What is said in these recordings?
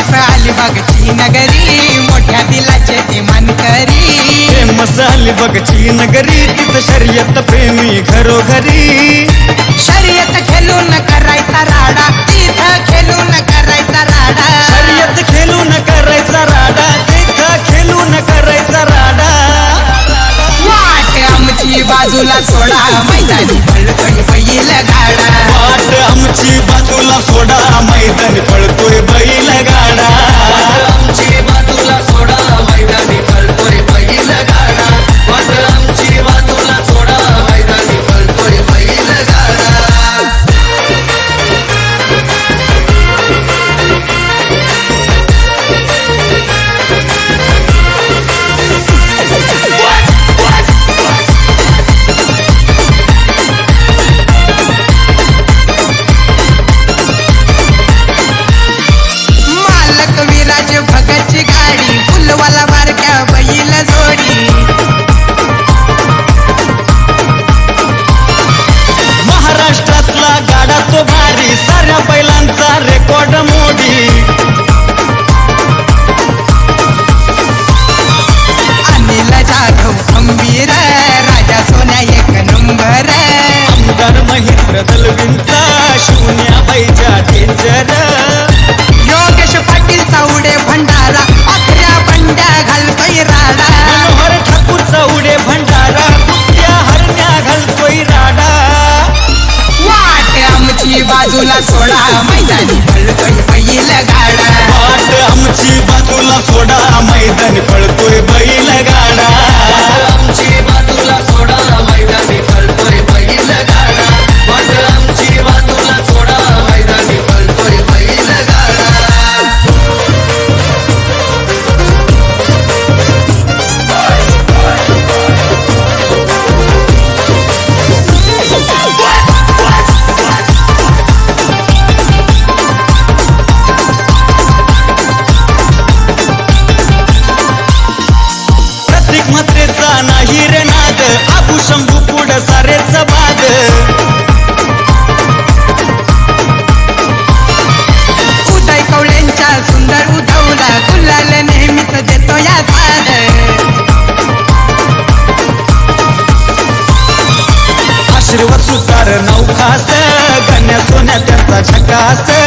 Famous अलिबागची नगरी मोठ्या दिलाचे ते मानकरी. फेमस अलिबागची नगरी तिथं शर्यत प्रेमी घरोघरी. शर्यत खेळू खेळून करायचा राडा तिथं खेळून करायचा राडा. शर्यत खेळून करायचा राडा तिथं खेळून आमची बाजूला सोडा मैदानी पळतोय बैल गाडा. वाट आमची बाजूला सोडा मैदानी पळतोय बैल गाडा. आमची बाजूला सोडा मैदानी पळतोय बैल गाडा. वाट आकाशे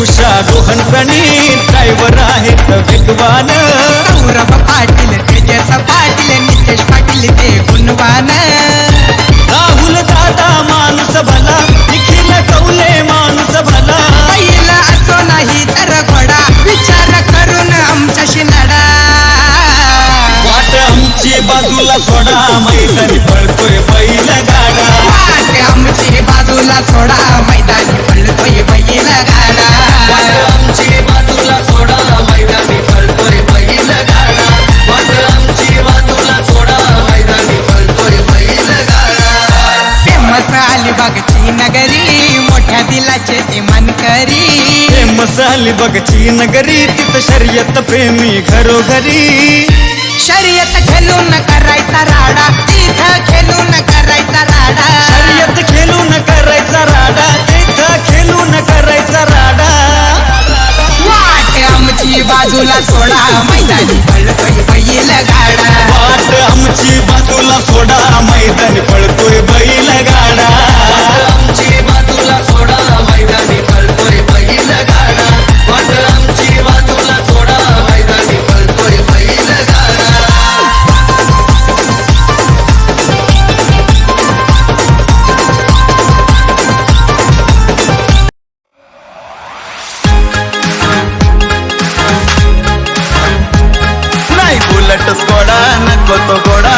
उषा रोहन प्रणीत ड्रायव्हर आहेत विद्वान. सौरभ पाटील तेजस पाटील नितेश पाटील ते गुणवान. राहुल दादा माणूस भला निखिल कौले माणूस भला. पहिला असो नाही तर घोडा विचार करून आमच्याशी लढा. वाट आमची बाजूला सोडा मैदानी पडतोय पहिला गाडा वाट आमची बाजूला सोडा. आली बघची नगरी तिथं शर्यत प्रेमी घरोघरी. शर्यत घालून करायचा राडा. वाटच गोडा नको तो गोडा.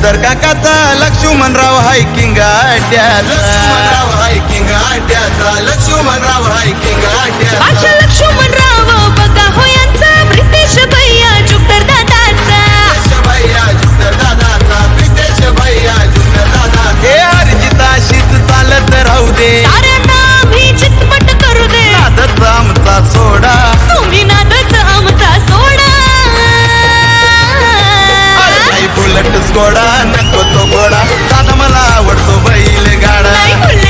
सुंदर काकाचा लक्ष्मणराव हायकिंग आड्याचा लक्ष्मणराव हायकिंग आड्याचा लक्ष्मणराव हायकिंग आड्याचा लक्ष्मणराव बघा हो यांचा. प्रितेश भैया जुकर दादाचा. भैया जुकर दादाचा. प्रितेश भैया जुकर दादा हे अर्जिता शीत चालत राहू दे. साऱ्यांना करू दे. आमचा सोडा. गोडा नको तो गोडा. दादा मला आवडतो बैल गाडा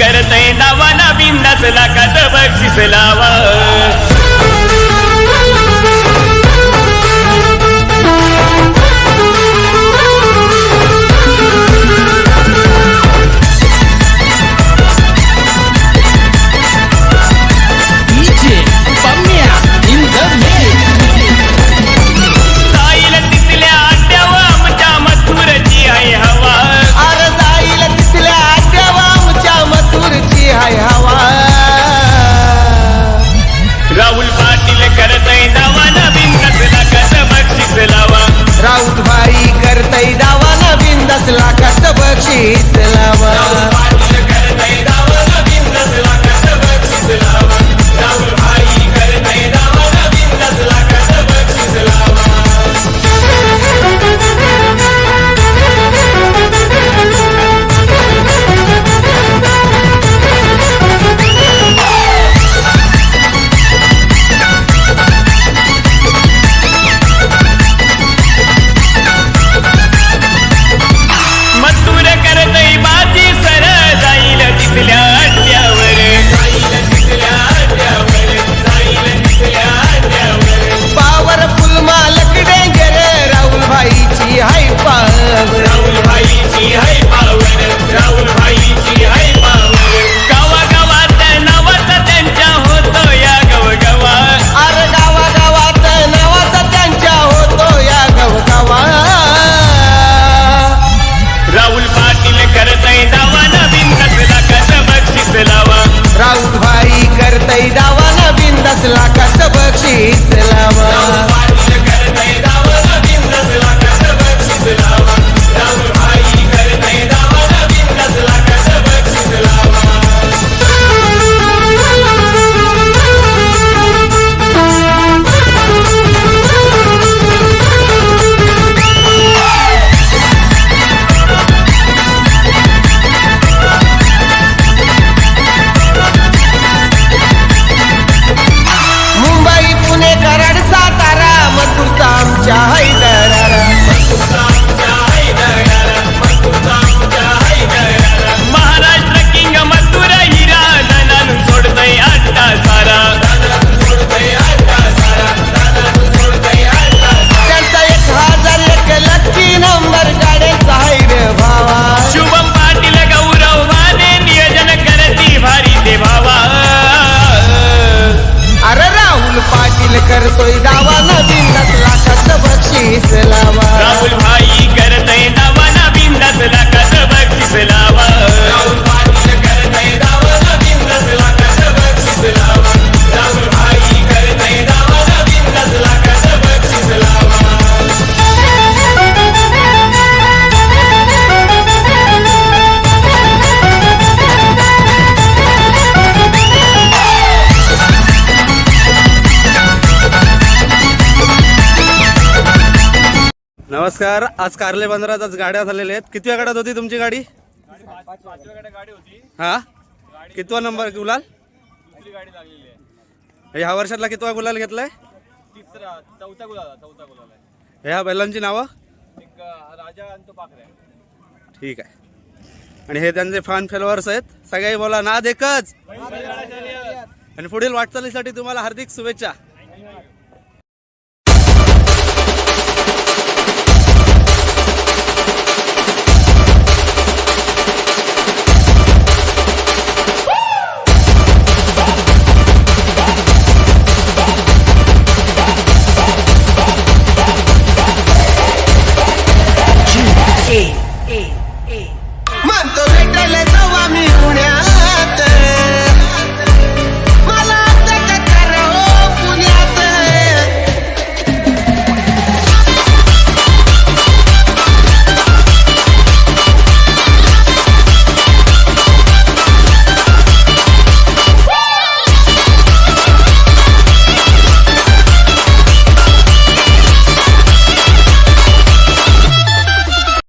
करते दावा ना बिंदास लाखात बक्षीस लावा? नमस्कार आज कार्ले बंदरात गाड्या झालेल्या आहेत. कितव्या गाड्यात होती तुमची गाडी? हा? कितवा नंबर गुलाल? ह्या वर्षातला कितवा गुलाल घेतलाय? चौथा गुलाल ह्या बैलांची नावं? ठीक आहे. आणि हे त्यांचे फॅन फॉलोअर्स आहेत. सगळे बोला ना देखच आणि पुढील वाटचालीसाठी तुम्हाला हार्दिक शुभेच्छा.